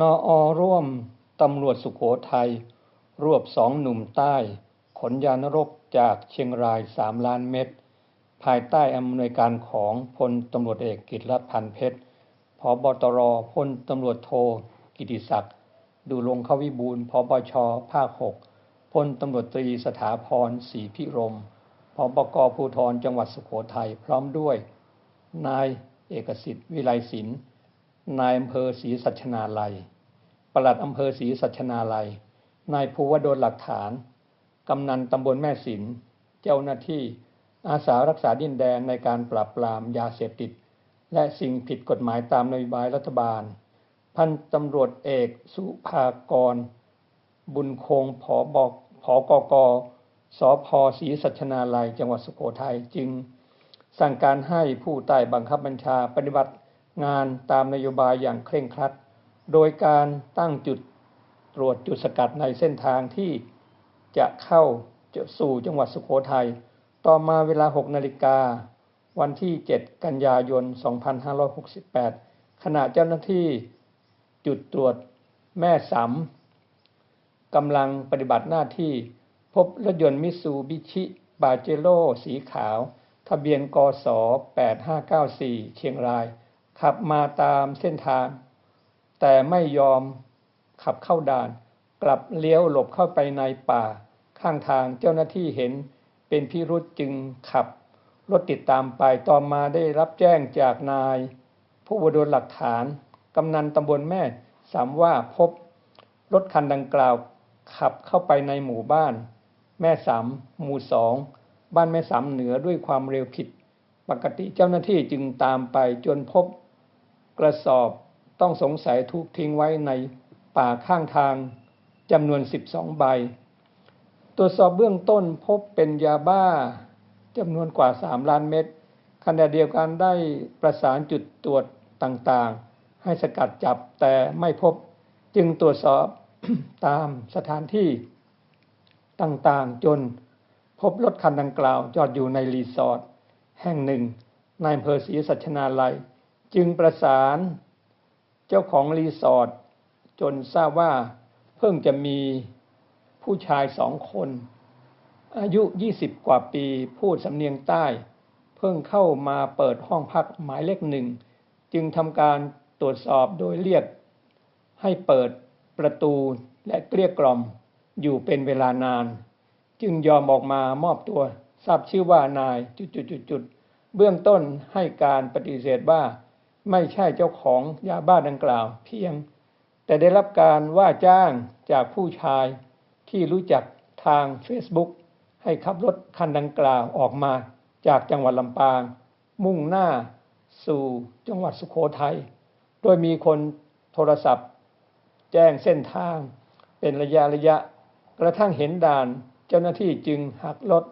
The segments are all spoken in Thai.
นออร่วมตำรวจสุขโขทัย รวบสองหนุ่มใต้ ขนยานรกจากเชียงรายสามล้านเม็ด ภายใต้อำนวยการของพลตำรวจเอกกิตรัตน์พันเพชรพบตรพลตำรวจโท กิติศักดิ์ดูลงขวิบูลพบชภาคหกพลตำรวจตรีสถาพรศรีพิรมพบกภูธรจังหวัดสุขโขทัยพร้อมด้วย นายเอกสิทธิ์วิไลศิลป์นายอำเภอศรีสัชนาลัย ปลัดอำเภอศรีสัชนาลัย นายภูวดลหลักฐาน กำนันตำบลแม่สิน เจ้าหน้าที่ อาสารักษาดินแดนในการปราบปรามยาเสพติด และสิ่งผิดกฎหมายตามนโยบายรัฐบาล พันตำรวจเอกสุภากร บุญคงผอบกผอกกสพศรีสัชนาลัย จังหวัดสุโขทัยจึง สั่งการให้ผู้ใต้บังคับบัญชาปฏิบัติงานตามนโยบายอย่างเคร่งครัด โดยการตั้งจุดตรวจจุดสกัดในเส้นทางที่จะเข้าสู่จังหวัดสุโขทัย ต่อมาเวลา 6 นาฬิกา วันที่ 7 กันยายน 2568 ขณะเจ้าหน้าที่จุดตรวจแม่สำกำลังปฏิบัติหน้าที่พบรถยนต์มิสูบิชิบาเจโร่สีขาว ทะเบียนกศ8594 เชียงราย ขับมาตามเส้นทาง แต่ไม่ยอมขับเข้าด่าน กลับเลี้ยวหลบเข้าไปในป่า ข้างทางเจ้าหน้าที่เห็นเป็นพิรุษจึงขับรถติดตามไปต่อมาได้รับแจ้งจากนาย ผู้บดลหลักฐานกำนันตำบลแม่สามว่าพบรถคันดังกล่าวขับเข้าไปในหมู่บ้าน แม่สามหมู่สองบ้านแม่สามเหนือด้วยความเร็วผิด ปกติเจ้าหน้าที่จึงตามไปจนพบกระสอบ ต้องสงสัยถูกทิ้งไว้ในป่าข้างทางจำนวน 12 ใบ ตรวจสอบเบื้องต้นพบเป็นยาบ้าจำนวนกว่า 3 ล้านเม็ดขณะเดียวกันได้ประสานจุดตรวจต่างๆ ให้สกัดจับแต่ไม่พบจึงตรวจสอบตามสถานที่ต่างๆ จนพบรถคันดังกล่าว จอดอยู่ในรีสอร์ทแห่งหนึ่ง ในอำเภอศรีสัชนาลัย จึงประสาน เจ้าของรีสอร์ทจนทราบว่าเพิ่งจะมีผู้ชายสองคน อายุ 20 กว่าปีพูดสำเนียงใต้ เพิ่งเข้ามาเปิดห้องพักหมายเลขหนึ่ง จึงทำการตรวจสอบโดยเรียก ให้เปิดประตูและเกลี้ยกล่อมอยู่เป็นเวลานาน จึงยอมออกมามอบตัวทราบชื่อว่านายจุดๆๆเบื้องต้นให้การปฏิเสธว่า ไม่ใช่เจ้าของยาบ้าดังกล่าว เพียง แต่ได้รับการว่าจ้างจากผู้ชายที่รู้จักทาง Facebook ให้ขับรถคันดังกล่าวออกมาจากจังหวัดลำปาง มุ่งหน้าสู่จังหวัดสุขโขทัย โดยมีคนโทรศัพท์ แจ้งเส้นทาง เป็นระยะระยะ กระทั่งเห็นด่านเจ้าหน้าที่จึงหักรถ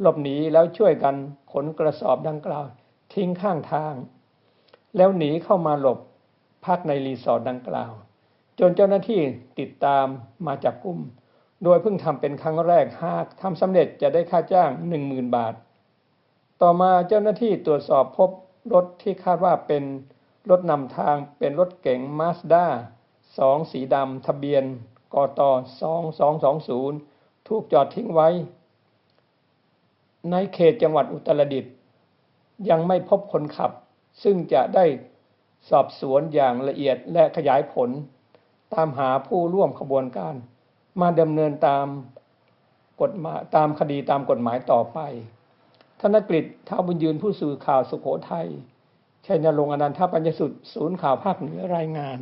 หลบหนีแล้วช่วยกันขนกระสอบดังกล่าว ทิ้งข้างทาง แล้วหนีเข้ามาหลบพักในรีสอร์ทดังกล่าว จนเจ้าหน้าที่ติดตามมาจับกุม โดยเพิ่งทำเป็นครั้งแรกหากทำสำเร็จจะได้ค่าจ้างหนึ่งมืนบาท ต่อมาเจ้าหน้าที่ตรวจสอบพบรถที่คาดว่าเป็นรถนำทางเป็นรถเก๋งมาสด้าสองสีดำทะเบียนกตสองสองสองศูนย์ถูกจอดทิ้งไว้ ในเขตจังหวัดอุตรดิตถ์ยังไม่พบคนขับ ซึ่งจะได้สอบสวนอย่างละเอียดและขยายผล ตามหาผู้ร่วมขบวนการ มาดำเนินตามกฎหมายตามคดีตามกฎหมายต่อไป ธนกฤษท้าบุญยืนผู้สื่อข่าวสุโขทัยชัยนรงค์อนันทปัญญสุดศูนย์ข่าวภาคเหนือรายงาน